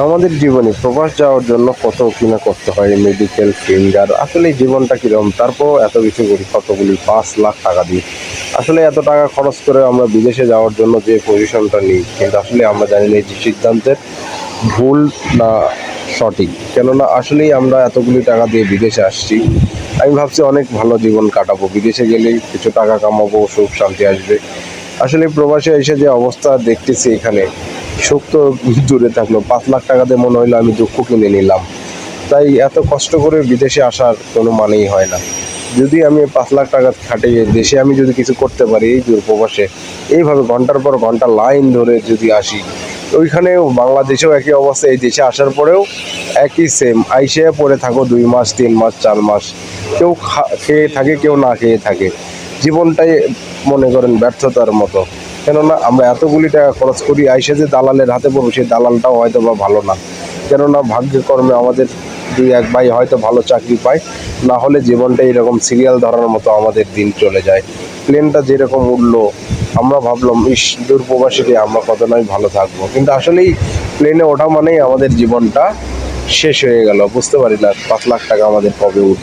আমাদের জীবনে প্রবাস যাওয়ার জন্য কত কিনা করতে হয় মেডিকেল ফিঙ্গার আসলে জীবনটা কীরকম তারপরও এত কিছু করি, কতগুলি পাঁচ লাখ টাকা দিই। আসলে এত টাকা খরচ করে আমরা বিদেশে যাওয়ার জন্য যে পজিশনটা নিই, কিন্তু আসলে আমরা জানি না যে সিদ্ধান্তের ভুল না সঠিক। কেননা আসলেই আমরা এতগুলি টাকা দিয়ে বিদেশে আসছি। আমি ভাবছি অনেক ভালো জীবন কাটাবো। বিদেশে গেলেই কিছু টাকা কামাবো, সুখ শান্তি আসবে। আসলে প্রবাসে এসে যে অবস্থা দেখতেছি এখানে সুখ তো দূরে থাকল। পাঁচ লাখ টাকা দিয়ে মনে হইল আমি দুঃখ কিনে নিলাম। তাই এত কষ্ট করে বিদেশে আসার কোনো মানেই হয় না। যদি আমি পাঁচ লাখ টাকা খাটিয়ে দেশে আমি যদি কিছু করতে পারি এই দূর প্রবাসে এইভাবে ঘণ্টার পর ঘণ্টা লাইন ধরে যদি আসি, ওইখানেও বাংলাদেশেও একই অবস্থা, এই দেশে আসার পরেও একই সেম আইসে পড়ে থাকো দুই মাস, তিন মাস, চার মাস। কেউ খেয়ে থাকে, কেউ না খেয়ে থাকে। জীবনটাই মনে করেন ব্যর্থতার মতো। কেননা আমরা এতগুলি টাকা খরচ করি, আইসে যে দালালের হাতে পড়ব, সেই দালালটাও হয়তো বা ভালো না। কেননা ভাগ্যকর্মে আমাদের দুই এক ভাই হয়তো ভালো চাকরি পায়, না হলে জীবনটা এরকম সিরিয়াল ধরার মতো আমাদের দিন চলে যায়। প্লেনটা যেরকম উঠল, আমরা ভাবলাম, ইস দূর প্রবাসীকে আমরা কত নয় ভালো থাকব। কিন্তু আসলেই প্লেনে ওঠা মানেই আমাদের জীবনটা শেষ হয়ে গেল। বুঝতে পারি না, পাঁচ লাখ টাকা আমাদের কবে উঠবে।